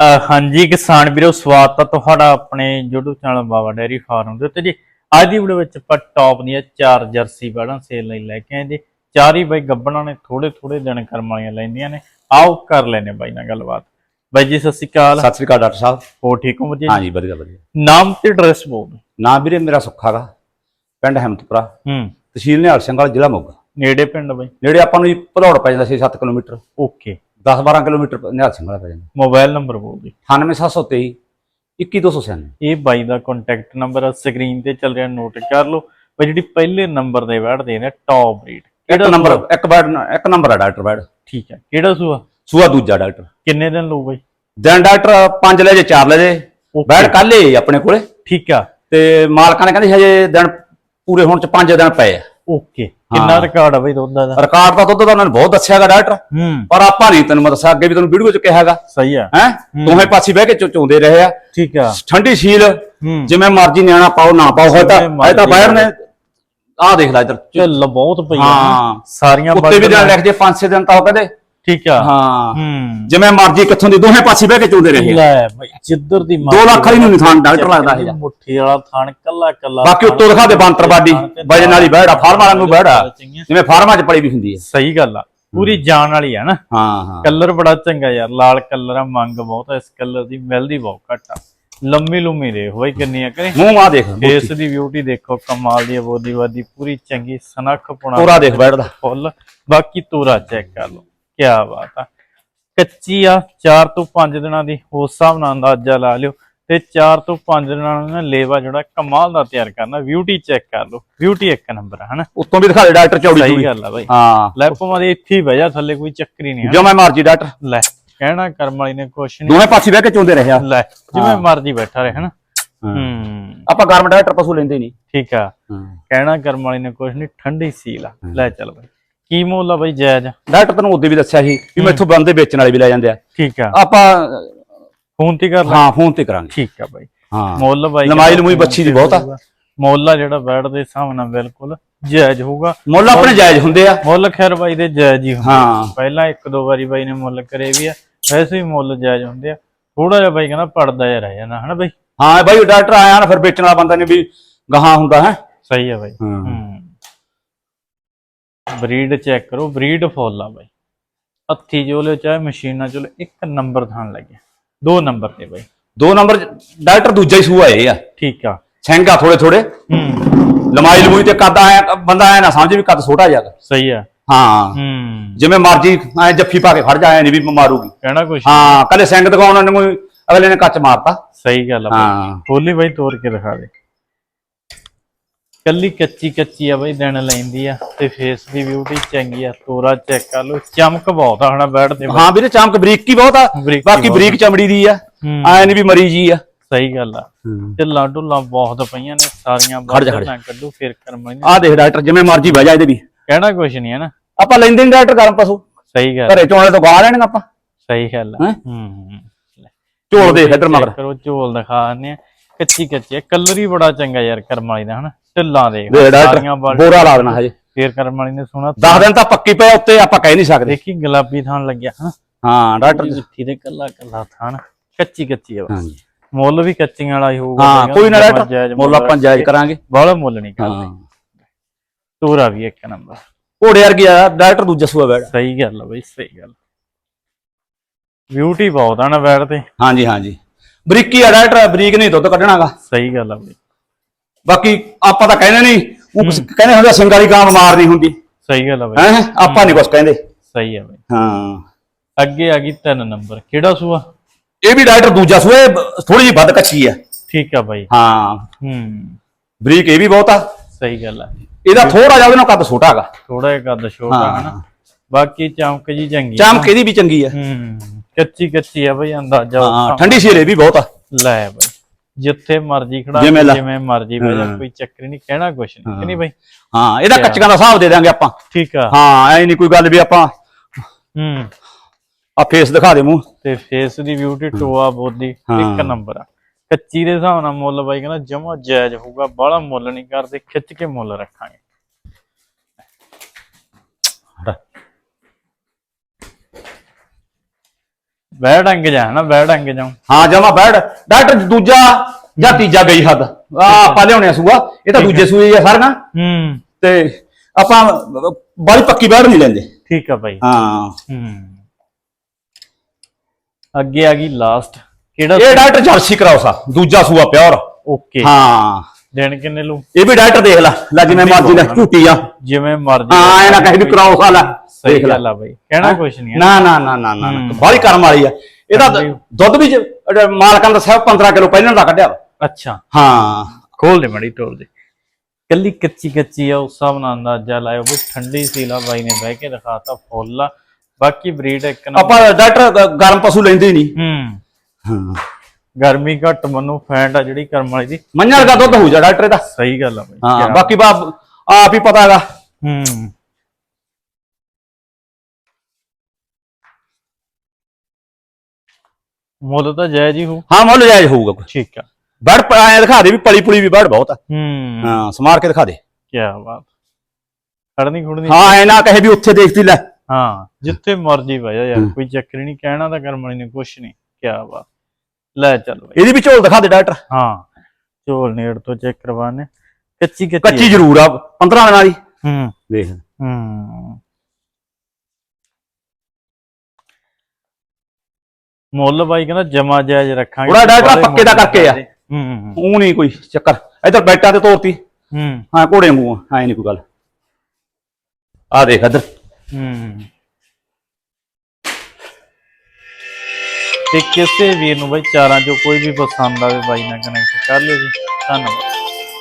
ਹਾਂਜੀ ਕਿਸਾਨ ਵੀਰੋ ਸਵਾਗਤ ਹੈ ਤੁਹਾਡਾ ਆਪਣੇ YouTube channel Baba dairy farm ਦੇ ਉੱਤੇ ਜੀ। ਅੱਜ ਦੀ ਵੀਡੀਓ ਵਿੱਚ ਆਪਾਂ ਟੌਪ ਦੀਆਂ ਚਾਰ ਜਰਸੀ ਬੈੜਾਂ ਸੇਲ ਲਈ ਲੈ ਕੇ ਆਏ ਜੀ। ਚਾਰ ਹੀ ਬਾਈ ਗੱਬਣਾ ਨੇ ਥੋੜੇ ਥੋੜੇ ਦਿਨ ਕਰਮ ਵਾਲੀਆਂ ਲੈਂਦੀਆਂ ਨੇ। ਆਓ ਕਰ ਲੈਨੇ ਬਾਈ ਨਾਲ ਗੱਲਬਾਤ। ਬਾਈ ਜੀ ਸਤਿ ਸ਼੍ਰੀ ਅਕਾਲ। ਸਤਿ ਸ੍ਰੀ ਅਕਾਲ ਡਾਕਟਰ ਸਾਹਿਬ। ਹੋ ਠੀਕ ਹੋ ਜੀ? ਹਾਂਜੀ ਵਧੀਆ ਵਧੀਆ। ਨਾਮ ਤੇ ਐਡਰੈਸ ਬੋਲ। ਨਾਮ ਵੀਰੇ ਮੇਰਾ ਸੁੱਖਾ ਗਾ ਪਿੰਡ ਹਮਤਪੁਰਾ। ਹੂੰ। ਤਹਿਸੀਲ ਨਿਹਾਲ ਸਿੰਘ ਵਾਲਾ ਜ਼ਿਲ੍ਹਾ ਮੋਗਾ। ਨੇੜੇ ਪਿੰਡ ਬਾਈ? ਨੇੜੇ ਆਪਾਂ ਨੂੰ ਜੀ ਭਦੌੜ ਪੈ ਜਾਂਦਾ 6-7 kilometre. Okay. 10-12 kilometre Nihal Singh Wala ਪੈ ਜਾਂਦਾ। ਮੋਬਾਈਲ ਨੰਬਰ ਬੋਲ ਦਿਓ 98723 21296 ਇਹ ਬਾਈ ਦਾ ਕੰਟੈਕਟ ਨੰਬਰ ਸਕਰੀਨ ਤੇ ਚੱਲ ਰਿਹਾ ਨੋਟ ਕਰ ਲਓ। ਬਾਈ ਜਿਹੜੀ ਪਹਿਲੇ ਨੰਬਰ ਦੇ ਬੈਠਦੇ ਨੇ ਟੌਪ ਰੇਟ ਇੱਕ ਨੰਬਰ ਇੱਕ ਬੈਡ ਇੱਕ ਨੰਬਰ ਹੈ ਡਾਕਟਰ ਬੈਡ ਠੀਕ ਹੈ। ਕਿਹੜਾ ਸੂਆ? ਸੂਆ ਦੂਜਾ ਡਾਕਟਰ। ਕਿੰਨੇ ਦਿਨ ਲਊ ਬਾਈ? ਦਿਨ ਡਾਕਟਰ 5 ਲੈ ਜੇ 4 ਲੈ ਜੇ. ਬੈਡ ਕੱਲ ਆਪਣੇ ਕੋਲੇ। ਠੀਕ ਆ। ਤੇ ਮਾਲਕਾਂ ਨੇ ਕਹਿੰਦੇ ਹਜੇ ਦਿਨ ਪੂਰੇ ਹੋਣ ਚ 5 ਦਿਨ ਪਏ ਆ। ਓਕੇ। ਕਿੰਨਾ। ਰਿਕਾਰਡ ਆ ਬਾਈ ਦੁੱਧ ਦਾ? ਰਿਕਾਰਡ ਦਾ ਦੁੱਧ ਤਾਂ ਉਹਨਾਂ ਨੇ ਬਹੁਤ ਦੱਸਿਆਗਾ ਡਾਕਟਰ। ਹੂੰ। ਪਰ ਆਪਾਂ ਨਹੀਂ ਤੈਨੂੰ ਮੈਂ ਦੱਸਿਆ ਅੱਗੇ ਵੀ ਤੈਨੂੰ ਵੀਡੀਓ ਚ ਕਿਹਾਗਾ ਸਹੀ ਆ। ਹੈ? ਦੋਵੇਂ ਪਾਸੇ ਬਹਿ ਕੇ ਚੁ- ਚੁੰਦੇ ਰਹੇ ਆ। ਠੀਕ ਆ। ਠੰਡੀ ਸੀਲ ਜਿਵੇਂ ਮਰਜ਼ੀ ਨਿਆਣਾ ਪਾਓ ਨਾ ਪਾਓ ਹੋਏ ਤਾਂ ਹੋਏ ਤਾਂ ਬਾਹਰ ਨੇ। ਆਹ ਦੇਖ ਲੈ ਇਧਰ। ਚੱਲ ਬਹੁਤ ਪਈ ਆ। ਹਾਂ। ਸਾਰੀਆਂ ਉੱਤੇ ਵੀ ਦਿਨ ਲਿਖ ਜੇ 5-6 ਦਿਨ ਤਾਂ ਉਹ ਕਹਿੰਦੇ ਠੀਕ ਆ। ਹਾਂ। ਹੂੰ। ਜਿਵੇਂ ਮਰਜ਼ੀ ਕਿੱਥੋਂ ਦੀ ਦੋਵੇਂ ਪਾਸੇ ਬਹਿ ਕੇ ਚੁੰਦੇ ਰਹੇ। ਲੈ ਬਾਈ ਜਿੱਧਰ ਦੀ ਦੋ ਲੱਖ ਵਾਲੀ ਨੂੰ ਨੀ ਥਾਣ ਡਾਕਟਰ ਲੱਗਦਾ ਇਹ। ਮੁੱਠੀ ਵਾਲਾ ਥਾਣ ਕੱਲਾ ਕੱਲਾ ਬਾਕੀ ਉੱਤੋਂ ਦਿਖਾ ਦੇ ਬਾਂਤਰਬਾਡੀ ਵਜਨ ਵਾਲੀ ਬਹਿੜਾ ਫਾਰਮ ਵਾਲਾ ਨੂੰ ਬਹਿੜਾ ਜਿਵੇਂ ਫਾਰਮਾਂ 'ਚ ਪੜੀ ਵੀ ਹੁੰਦੀ ਹੈ। ਸਹੀ ਗੱਲ ਆ। ਪੂਰੀ ਜਾਨ ਵਾਲੀ ਆ ਨਾ। ਹਾਂ ਹਾਂ। ਕਲਰ ਬੜਾ ਚੰਗਾ ਯਾਰ ਲਾਲ ਕਲਰ ਆ ਮੰਗ ਬਹੁਤ ਆ ਇਸ ਕਲਰ ਦੀ ਮਿਲਦੀ ਬਹੁਤ ਘੱਟ ਆ। ਲੰਮੀ ਲੰਮੀ ਦੇ ਹੋਈ ਕਿੰਨੀ ਆ ਕਰੇ। ਮੂੰਹ ਆ ਦੇਖ ਫੇਸ ਦੀ ਬਿਊਟੀ ਦੇਖੋ ਕਮਾਲ ਦੀ ਬੋਦੀ ਵਾਦੀ ਪੂਰੀ ਚੰਗੀ ਸਨਖ ਪੁਣਾ। ਪੂਰਾ ਦੇਖ ਬੈਠਦਾ। ਫੁੱਲ। ਬਾਕੀ ਤੋਰਾ ਚੈੱਕ ਕਰ ਲਓ। ਕੀ ਬਾਤ ਆ। ਕੱਚੀ ਆ 4 ਤੋਂ 5 ਦਿਨਾਂ ਦੀ ਉਸ ਹਿਸਾਬ ਨਾਲ ਅੰਦਾਜ਼ਾ ਲਾ ਲਿਓ। ਤੇ 4 ਤੋਂ 5 ਦਿਨਾਂ ਨਾਲ ਲੇਵਾ ਜਿਹੜਾ ਕਮਾਲ ਦਾ ਤਿਆਰ ਕਰਨਾ ਬਿਊਟੀ ਚੈੱਕ ਕਰ ਲਓ। ਬਿਊਟੀ ਇੱਕ ਨੰਬਰ ਆ ਹਨਾ? ਉੱਤੋਂ ਵੀ ਦਿਖਾ ਦੇ ਡਾਕਟਰ ਚੌੜੀ ਸਹੀ ਗੱਲ ਆ ਬਾਈ। ਹਾਂ। ਲੈ ਪਵਾਂ ਦੇ ਇੱਥੇ ਹੀ ਬਹਿ ਜਾ ਥੱਲੇ ਕੋਈ ਚੱਕਰ ਹੀ ਨਹੀਂ ਜੋ ਮੈਂ ਮਰਜ਼ੀ ਡਾਕਟਰ। ਲੈ ਕਹਿਣਾ ਕਰਮ ਵਾਲੀ ਨੇ ਕੁਛ ਨਹੀਂ। ਦੋਵੇਂ ਪਾਸੇ ਬਹਿ ਕੇ ਚੁੰਦੇ ਰਹੇ ਆ। ਲੈ ਜਿਵੇਂ ਮਰਜ਼ੀ ਬੈਠਾ ਰਹੇ ਹਨਾ? ਹਾਂ। ਹੂੰ। ਆਪਾਂ ਗਾਰਮੈਂਟ ਡਾਕਟਰ ਪਸ਼ੂ ਲੈਂਦੇ ਨਹੀਂ। ਠੀਕ ਆ। ਹਾਂ। ਕਹਿਣਾ ਕਰਮ ਵਾਲੀ ਨੇ ਕੁਛ ਨਹੀਂ ਠੰਡੀ ਸੀਲ ਆ। ਲੈ ਚੱਲ ਬਾਈ। ਕੀ ਮੁੱਲ ਆ ਬਾਈ ਜਾਇਜ਼? ਡਾਕਟਰ ਤੈਨੂੰ ਉਦੋਂ ਵੀ ਦੱਸਿਆ ਸੀ ਵੀ ਮੈਥੋਂ ਬੰਦੇ ਵੇਚਣ ਵਾਲੇ ਵੀ ਲੈ ਜਾਂਦੇ ਆ। ਠੀਕ ਆ। ਆਪਾਂ ਫੋਨ ਤੇ ਕਰ ਲੈ ਹਾਂ ਫੋਨ ਤੇ ਕਰਾਂਗੇ। ਠੀਕ ਆ ਬਾਈ। ਹਾਂ। ਮੁੱਲ ਬਾਈ ਲੰਮਾਈ ਲਮੂਈ ਬੱਚੀ ਦੀ ਬਹੁਤ ਆ। ਮੁੱਲ ਆ ਜਿਹੜਾ ਬੈਠ ਦੇ ਹਿਸਾਬ ਨਾਲ ਬਿਲਕੁਲ ਜਾਇਜ਼ ਹੋਊਗਾ। ਮੁੱਲ ਆਪਣੇ ਜਾਇਜ਼ ਹੁੰਦੇ ਆ। ਮੁੱਲ ਖੈਰ ਬਾਈ ਦੇ ਜਾਇਜ਼ ਹੀ ਹੁੰਦੇ ਹਾਂ। ਪਹਿਲਾਂ ਇੱਕ ਦੋ ਵਾਰੀ ਬਾਈ ਨੇ ਮੁੱਲ ਕਰੇ ਵੀ ਆ ਵੈਸੇ ਵੀ ਮੁੱਲ ਜਾਇਜ਼ ਹੁੰਦੇ ਆ। ਥੋੜਾ ਜਿਹਾ ਬਾਈ ਕਹਿੰਦਾ ਪੜਦਾ ਜਿਹਾ ਰਹਿ ਜਾਣਾ ਹਨਾ ਬਾਈ? ਹਾਂ ਬਾਈ ਡਾਕਟਰ ਆਇਆ ਨਾ ਫਿਰ ਵੇਚਣ ਵਾਲਾ ਬੰਦਾ ਨੇ ਵੀ ਗਾਹਾਂ ਹੁੰਦਾ ਹੈ। ਸਹੀ ਆ ਬਾਈ। ਹਾਂ। ਹੂੰ। ਬਰੀਡ ਚੈੱਕ ਕਰੋ ਬਰੀਡ ਫੁੱਲ ਆ ਬਾਈ। ਹੱਥੀ ਲਿਓ ਚਾਹੇ ਮਸ਼ੀਨਾਂ ਚਲੋ ਇੱਕ ਨੰਬਰ ਥਾਣ ਲੱਗਿਆ ਦੋ ਨੰਬਰ ਤੇ ਬਾਈ। ਦੋ ਨੰਬਰ ਡਾਕਟਰ ਦੂਜਾ ਹੀ ਸੂਆ ਇਹ ਆ। ਠੀਕ ਆ। ਸਿੰਘ ਆ ਥੋੜੇ ਥੋੜੇ ਹੂੰ। ਲਮਾਈ ਲਮੂਈ ਤੇ ਕੱਦ ਆਇਆ ਬੰਦਾ ਆਇਆ ਨਾ ਸਮਝ ਵੀ ਕੱਦ ਛੋਟਾ ਜ਼ਿਆਦਾ ਸਹੀ ਆ। ਹਾਂ। ਹੂੰ। ਜਿਵੇਂ ਮਰਜ਼ੀ ਐ ਜੱਫੀ ਪਾ ਕੇ ਖੜ ਜਾ ਐ ਨਹੀਂ ਵੀ ਮਾਰੂਗੀ। ਕਹਿਣਾ ਕੁਛ ਹਾਂ ਕੱਲੇ ਸਿੰਘ ਦਿਖਾਉਣ ਨੂੰ ਅਗਲੇ ਨੇ ਕੱਚ ਮਾਰਤਾ। ਸਹੀ ਗੱਲ ਆ ਬਾਈ। ਹਾਂ। ਖੋਲੀ ਬਾਈ ਤੋੜ ਕੇ ਦਿਖਾ ਦੇ। ਕੱਲੀ ਕੱਚੀ ਕੱਚੀ ਆ ਬਾਈ ਦਿਨ ਲੈਂਦੀ ਆ ਤੇ ਫੇਸ ਦੀ ਬਿਊਟੀ ਚੰਗੀ ਆ ਤੋਰਾ ਚੈੱਕ ਕਰ ਲਓ ਚਮਕ ਬਹੁਤ ਆ ਹਣਾ ਬੈਠ ਦੇ ਹਾਂ ਵੀਰੇ ਚਮਕ ਬਰੀਕੀ ਬਹੁਤ ਆ ਬਾਕੀ ਬਰੀਕ ਚਮੜੀ ਦੀ ਆ ਐ ਨਹੀਂ ਵੀ ਮਰੀ ਜੀ ਆ। ਸਹੀ ਗੱਲ ਆ। ਢਿੱਲਾਂ ਢੁੱਲਾਂ ਬਹੁਤ ਪਈਆਂ ਨੇ ਸਾਰੀਆਂ ਬਾਹਰ ਨਾ ਕੱਢੂ ਫੇਰ ਕਰਮ ਨੇ ਆਹ ਦੇਖ ਡਾਕਟਰ ਜਿਵੇਂ ਮਰਜ਼ੀ ਬਹਿ ਜਾ ਇਹਦੇ ਵੀ। ਕਹਿਣਾ ਕੁਛ ਨਹੀਂ ਹੈ ਨਾ। ਆਪਾਂ ਲੈਂਦੇ ਨਹੀਂ ਡਾਕਟਰ ਗਰਮ ਪਸ਼ੂ। ਸਹੀ ਗੱਲ ਘਰੇ ਚੋਣੇ ਤੋਂ ਗਾਹ ਲੈਣਗੇ ਆਪਾਂ। ਸਹੀ ਗੱਲ ਆ। ਹੈਂ? ਲੈ, ਝੋਲ ਦੇਖ ਇੱਧਰ ਮਗਰ। ਕਰੋ ਝੋਲ ਦਿਖਾ ਦਿੰਦੇ ਆ। ਕੱਚੀ ਕੱਚੀ ਕਲਰ ਹੀ ਬੜਾ ਚੰਗਾ ਯਾਰ ਕਰਮ ਵਾਲੀ ਦਾ ਹਨਾ। ਢਿੱਲਾਂ ਦੇ। ਡਾਕਟਰ ਸਾਰੀਆਂ ਬਾਲ ਬੋਰਾ ਲਾ ਦੇਣਾ ਹਜੇ। ਫੇਰ ਕਰਮ ਵਾਲੀ ਨੇ ਸੋਹਣਾ 10 ਦਿਨ ਤਾਂ ਪੱਕੀ ਪਏ ਉੱਤੇ ਆਪਾਂ ਕਹਿ ਨਹੀਂ ਸਕਦੇ। ਦੇਖੀ ਗੁਲਾਬੀ ਥਾਣ ਲੱਗਿਆ ਹਨਾ? ਹਾਂ ਡਾਕਟਰ ਮਿੱਠੀ ਦੇ ਕੱਲਾ ਕੱਲਾ ਥਾਣ ਕੱਚੀ ਕੱਚੀ ਆ ਬਸ। ਮੁੱਲ ਵੀ ਕੱਚੀਆਂ ਵਾਲਾ ਹੀ ਹੋਊਗਾ ਹਾਂ ਕੋਈ ਨਾ ਡਾਕਟਰ ਮੁੱਲ ਆਪਾਂ ਜਾਇਜ਼ ਕਰਾਂਗੇ। ਬਾਹਲਾ ਮੁੱਲ ਨਹੀਂ ਕਰਦੇ। ਹਾਂ। ਤੋਰਾ ਵੀ ਇੱਕ ਨੰਬਰ। ਘੋੜੇ ਵਰਗੀ ਆ ਡਾਕਟਰ ਦੂਜਾ ਸੂਆ ਬੈੜ ਸਹੀ ਗੱਲ ਆ ਬਈ ਸਹੀ ਗੱਲ। ਬਿਊਟੀ ਬਹੁਤ ਆ ਨਾ ਬੈਠ ਤੇ। ਹਾਂਜੀ ਹਾਂਜੀ। ਬਰੀਕੀ ਆ ਡਾਕਟਰ ਬਰੀਕ ਨਹੀਂ ਦੁੱਧ ਕੱਢਣਾਗਾ। ਸਹੀ ਗੱਲ ਆ ਬਈ। ਬਾਕੀ ਆਪਾਂ ਤਾਂ ਕਹਿੰਦੇ ਨਹੀਂ ਉਹ ਕਹਿੰਦੇ ਹੁੰਦੇ ਵਾਲੀ ਗਾਂ ਬਿਮਾਰ ਨਹੀਂ ਹੁੰਦੀ। ਸਹੀ ਗੱਲ ਆ ਬਈ। ਹੈ ਆਪਾਂ ਨਹੀਂ ਕੁਛ ਕਹਿੰਦੇ। ਸਹੀ ਆ ਬਈ। ਹਾਂ। ਅੱਗੇ ਆ ਗਈ ਤਿੰਨ ਨੰਬਰ। ਕਿਹੜਾ ਸੂਆ? ਇਹ ਵੀ ਡਾਕਟਰ ਦੂਜਾ ਸੂਆ ਥੋੜੀ ਜਿਹੀ ਵੱਧ ਕੱਚੀ ਆ। ਠੀਕ ਆ ਬਾਈ। ਹਾਂ। ਹੂੰ। ਬਰੀਕ ਇਹ ਵੀ ਬਹੁਤ ਆ। ਸਹੀ ਗੱਲ ਆ। ਇਹਦਾ ਥੋੜਾ ਜਿਹਾ ਉਹਦੇ ਨਾਲ ਕੱਦ ਛੋਟਾ ਹੈਗਾ। ਥੋੜਾ ਜਿਹਾ ਕੱਦ ਛੋਟਾ ਹਾਂ। ਹਨਾ। ਬਾਕੀ ਚਮਕ ਜੀ ਚੰਗੀ ਆ। ਚਮਕ ਇਹਦੀ ਵੀ ਚੰਗੀ ਆ। ਹੂੰ। ਕੱਚੀ ਕੱਚੀ ਆ ਬਈ ਅੰਦਾਜ਼ਾ ਹਾਂ ਠੰਡੀ ਸੀਰੇ ਵੀ ਬਹੁਤ ਆ। ਲੈ ਬਈ। ਜਿੱਥੇ ਮਰਜ਼ੀ ਖੜਾ ਜਿਵੇਂ ਲਾ- ਜਿਵੇਂ ਮਰਜ਼ੀ ਹਾਂ। ਕੋਈ ਚੱਕਰ ਨਹੀਂ ਕਹਿਣਾ ਕੁਛ ਨਹੀਂ ਕਿ ਨਹੀਂ ਬਈ? ਹਾਂ ਇਹਦਾ ਕੱਚੀਆਂ ਦਾ ਹਿਸਾਬ ਦੇ ਦਾਂਗੇ ਆਪਾਂ। ਠੀਕ ਆ। ਹਾਂ ਐ ਨਹੀਂ ਕੋਈ ਗੱਲ ਵੀ ਆਪਾਂ ਹੂੰ। ਆ ਫੇਸ ਦਿਖਾ ਦੇ ਮੂੰਹ। ਤੇ ਫੇਸ ਦੀ ਬਿਊਟੀ ਟੋਆ ਬੋਦੀ ਇੱਕ ਹਾਂ। ਨੰਬਰ ਆ। ਕੱਚੀ ਦੇ ਹਿਸਾਬ ਨਾਲ ਮੁੱਲ ਬਾਈ ਕਹਿੰਦਾ ਜਮਾ ਜਾਇਜ਼ ਹੋਊਗਾ ਬਾਹਲਾ ਮੁੱਲ ਨਹੀਂ ਕਰਦੇ ਖਿੱਚ ਕੇ ਮੁੱਲ ਰੱਖਾਂਗੇ। ਬਹਿ ਡੰਗ ਜਾ ਨਾ ਬਹਿ ਡੰਗ ਜਾ ਹਾਂ ਜਮਾ ਬੈੜ ਡਾਕਟਰ ਦੂਜਾ ਜਾਂ ਤੀਜਾ ਗਈ ਹੱਦ। ਆ ਆਪਾਂ ਲਿਆਉਣੇ ਸੂਆ ਇਹ ਤਾਂ ਦੂਜੇ ਸੂਏ ਆ ਸਾਰੀਆਂ। ਹੂੰ। ਤੇ ਆਪਾਂ ਬੜੀ ਪੱਕੀ ਬੈੜ ਨਹੀਂ ਲੈਂਦੇ। ਠੀਕ ਆ ਬਾਈ। ਹਾਂ। ਹੂੰ। ਅੱਗੇ ਆ ਗਈ ਲਾਸਟ ਕਿਹੜਾ ਇਹ ਡਾਕਟਰ ਜਰਸੀ ਕਰਾਉਸਾ ਦੂਜਾ ਸੂਆ ਪਿਓਰ। ਓਕੇ। ਹਾਂ। ਦਿਨ ਕਿੰਨੇ ਲੂ ਇਹ ਵੀ ਡਾਕਟਰ ਦੇਖ ਲੈ ਲੈ ਜਿਵੇਂ ਮਰਜ਼ੀ ਲੈ ਝੂਟੀ ਆ। ਜਿਵੇਂ ਮਰਜ਼ੀ ਹਾਂ ਇਹ ਨਾ ਕਹੇ ਵੀ ਕਰਾਉਸ ਵਾਲਾ ਸਹੀ ਲੈ। ਗੱਲ ਆ ਬਾਈ। ਕਹਿਣਾ ਕੁਛ ਨਹੀਂ ਨਾ ਨਾ ਨਾ ਨਾ ਨਾ। ਬਾਹਲੀ ਕਰਮ ਵਾਲੀ ਆ। ਇਹਦਾ। ਦੁੱਧ ਵੀ ਮਾਲਕਾਂ ਦਾ ਸਾਹਿਬ 15 ਕਿਲੋ ਪਹਿਲਾਂ ਦਾ ਕੱਢਿਆ। ਅੱਛਾ। ਹਾਂ। ਖੋਲ ਦੇ ਮੜੀ ਤੋੜ ਦੇ ਕੱਲੀ ਕੱਚੀ ਕੱਚੀ ਆ ਉਸ ਹਿਸਾਬ ਨਾਲ ਅੰਦਾਜ਼ਾ ਲਾਇਓ ਵੀ ਠੰਡੀ ਸੀਲਾ ਬਾਈ ਨੇ ਬਹਿ ਕੇ ਦਿਖਾਤਾ ਫੁੱਲ ਆ। ਬਾਕੀ ਬਰੀਡ ਇੱਕ ਨਾ ਆਪਾਂ ਡਾਕਟਰ ਗਰਮ ਪਸ਼ੂ ਲੈਂਦੇ ਨਹੀਂ। ਹੂੰ। ਹਾਂ। ਗਰਮੀ ਘੱਟ ਮਨੂੰ ਫੈਂਟ ਆ ਜਿਹੜੀ ਕਰਮ ਵਾਲੀ ਦੀ। ਮੰਨਣ ਦਾ ਦੁੱਧ ਹੋ ਜਾ ਡਾਕਟਰ ਇਹਦਾ। ਸਹੀ ਗੱਲ ਆ ਬਾਈ। ਹਾਂ ਬਾਕੀ ਬਾ ਆਪ ਹੀ ਪਤਾ ਹੈਗਾ। ਹੂੰ। ਮੁੱਲ ਤਾਂ ਜਾਇਜ਼ ਹੀ ਹੋ ਹਾਂ ਮੁੱਲ ਜਾਇਜ਼ ਹੋਊਗਾ ਠੀਕ ਆ। ਬੜ ਐ ਦਿਖਾ ਦੇ ਵੀ ਪਲੀ ਪੁਲੀ ਵੀ ਬੜ ਬਹੁਤ ਆ। ਹੂੰ। ਹਾਂ ਸਮਾਰ ਕੇ ਦਿਖਾ ਦੇ। ਕੀ ਬਾਤ। ਖੜਨੀ ਖੁੜਨੀ। ਹਾਂ ਐ ਨਾ ਕਹੇ ਵੀ ਉੱਥੇ ਦੇਖਦੀ ਲੈ। ਹਾਂ ਜਿੱਥੇ ਮਰਜ਼ੀ ਜਾ ਯਾਰ। ਕੋਈ ਚੱਕਰ ਨਹੀਂ ਕਹਿਣਾ ਤਾਂ ਕਰਮ ਵਾਲੀ ਨੇ ਕੁਛ ਨਹੀਂ। ਕੀ ਬਾਤ। ਲੈ ਚੱਲ ਬਾਈ। ਇਹਦੀ ਵੀ ਝੋਲ ਦਿਖਾ ਦੇ ਡਾਕਟਰ। ਹਾਂ ਝੋਲ ਨੇੜ ਤੋਂ ਚੈੱਕ ਕਰਵਾਣੇ ਕੱਚੀ ਕੱਚੀ ਕੱਚੀ ਜ਼ਰੂਰ ਆ 15 ਦਿਨਾਂ ਦੀ। ਹੂੰ। ਦੇਖ। ਹੂੰ। ਮੁੱਲ ਬਾਈ ਕਹਿੰਦਾ ਜਮਾ ਜਾਇਜ਼ ਰੱਖਾਂਗੇ। ਉਹਦਾ ਡਾਕਟਰ ਪੱਕੇ ਦਾ ਕਰਕੇ ਆ। ਹੂੰ ਹੂੰ ਉਹ ਨਹੀਂ ਕੋਈ ਚੱਕਰ। ਇਧਰ ਬੈਟਾਂ ਤੇ ਤੋਰਤੀ। ਹੂੰ। ਹਾਂ ਘੋੜੇ ਵਾਂਗੂ ਐ ਨਹੀਂ ਕੋਈ ਗੱਲ। ਆ ਦੇਖ ਇਧਰ। ਹੂੰ। ਤੇ ਕਿਸੇ ਵੀਰ ਨੂੰ ਬਾਈ ਚਾਰਾਂ ਚੋਂ ਕੋਈ ਵੀ ਪਸੰਦ ਆਵੇ ਬਾਈ ਨਾਲ ਕਨੈਕਟ ਕਰ ਲਿਓ ਜੀ। ਧੰਨਵਾਦ।